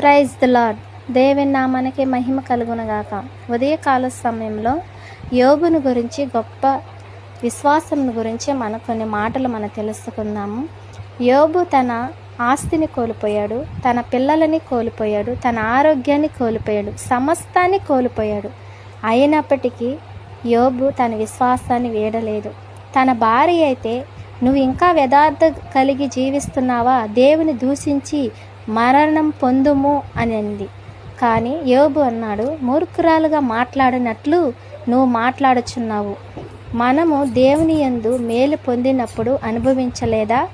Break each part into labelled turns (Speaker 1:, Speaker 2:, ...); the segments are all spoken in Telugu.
Speaker 1: ప్రైజ్ ద లాడ్ దేవుని నామానికి మహిమ కలుగునగాక. ఉదయకాల సమయంలో యోగుని గురించి గొప్ప విశ్వాసం గురించి మన కొన్ని మాటలు మనం తెలుసుకుందాము. యోబు తన ఆస్తిని కోల్పోయాడు తన పిల్లలని కోల్పోయాడు తన ఆరోగ్యాన్ని కోల్పోయాడు సమస్తాన్ని కోల్పోయాడు. అయినప్పటికీ యోబు తన విశ్వాసాన్ని వీడలేదు. తన భార్య అయితే నువ్వు ఇంకా యథార్థ కలిగి జీవిస్తున్నావా? దేవుని దూషించి మరణం పొందుము అని అంది కానీ యోబు అన్నాడు మూర్ఖురాలుగా మాట్లాడినట్లు నువ్వు మాట్లాడుచున్నావు. మనము దేవుని యందు మేలు పొందినప్పుడు అనుభవించలేదా?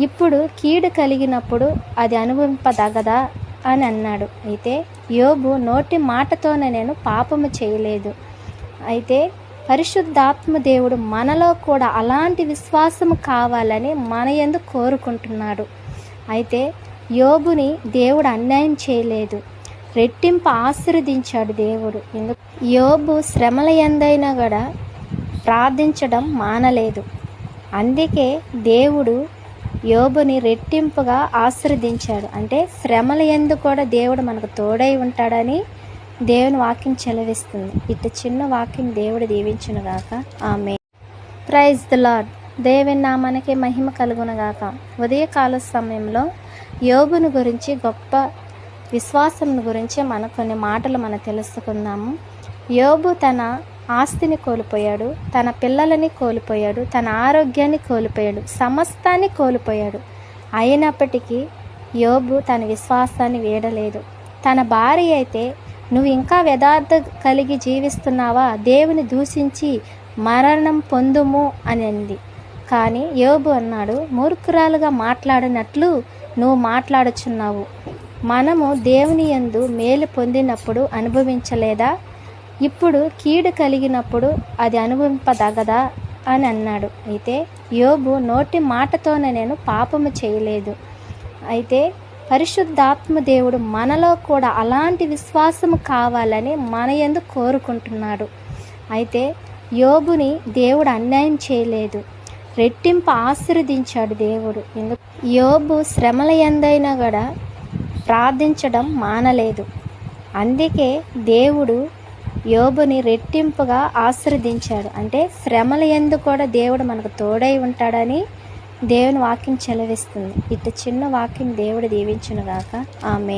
Speaker 1: ఇప్పుడు కీడు కలిగినప్పుడు అది అనుభవింపదగదా? అని అన్నాడు. అయితే యోబు నోటి మాటతోనే నేను పాపము చేయలేదు. అయితే పరిశుద్ధాత్మ దేవుడు మనలో కూడా అలాంటి విశ్వాసము కావాలని మన ఎందు కోరుకుంటున్నాడు. అయితే యోగుని దేవుడు అన్యాయం చేయలేదు. రెట్టింపు ఆశీర్వదించాడు దేవుడు. ఎందుకు? యోబు శ్రమల ఎందైనా కూడా ప్రార్థించడం మానలేదు. అందుకే దేవుడు యోబుని రెట్టింపుగా ఆశీర్వదించాడు. అంటే శ్రమల ఎందు కూడా దేవుడు మనకు తోడై ఉంటాడని దేవుని వాక్యం చెలవిస్తుంది. ఇటు చిన్న వాక్యం దేవుడు దీవించునుగాక ఆమె ప్రైజ్ ద లాడ్ దేవుని నామానికి మహిమ కలుగునగాక ఉదయకాల సమయంలో యోగుని గురించి గొప్ప విశ్వాసం గురించి మన కొన్ని మాటలు మనం తెలుసుకుందాము. యోబు తన ఆస్తిని కోల్పోయాడు తన పిల్లలని కోల్పోయాడు తన ఆరోగ్యాన్ని కోల్పోయాడు సమస్తాన్ని కోల్పోయాడు. అయినప్పటికీ యోబు తన విశ్వాసాన్ని వీడలేదు. తన భార్య అయితే నువ్వు ఇంకా యథార్థ కలిగి జీవిస్తున్నావా? దేవుని దూషించి మరణం పొందుము అని అంది. కానీ యోబు అన్నాడు మూర్ఖురాలుగా మాట్లాడినట్లు నువ్వు మాట్లాడుచున్నావు. మనము దేవుని యందు మేలు పొందినప్పుడు అనుభవించలేదా? ఇప్పుడు కీడు కలిగినప్పుడు అది అనుభవింపదగదా? అని అన్నాడు. అయితే యోబు నోటి మాటతోనే నేను పాపము చేయలేదు. అయితే పరిశుద్ధాత్మ దేవుడు మనలో కూడా అలాంటి విశ్వాసము కావాలని మన ఎందు కోరుకుంటున్నాడు. అయితే యోబుని దేవుడు అన్యాయం చేయలేదు. రెట్టింపు ఆశీర్వదించాడు దేవుడు. ఎందుకు? యోబు శ్రమల ఎందైనా కూడా ప్రార్థించడం మానలేదు. అందుకే దేవుడు యోబుని రెట్టింపుగా ఆశీర్వదించాడు. అంటే శ్రమల ఎందు కూడా దేవుడు మనకు తోడై ఉంటాడని దేవుని వాక్యం చెలవిస్తుంది. ఇటు చిన్న వాక్యం దేవుడు దీవించునుగాక. ఆమె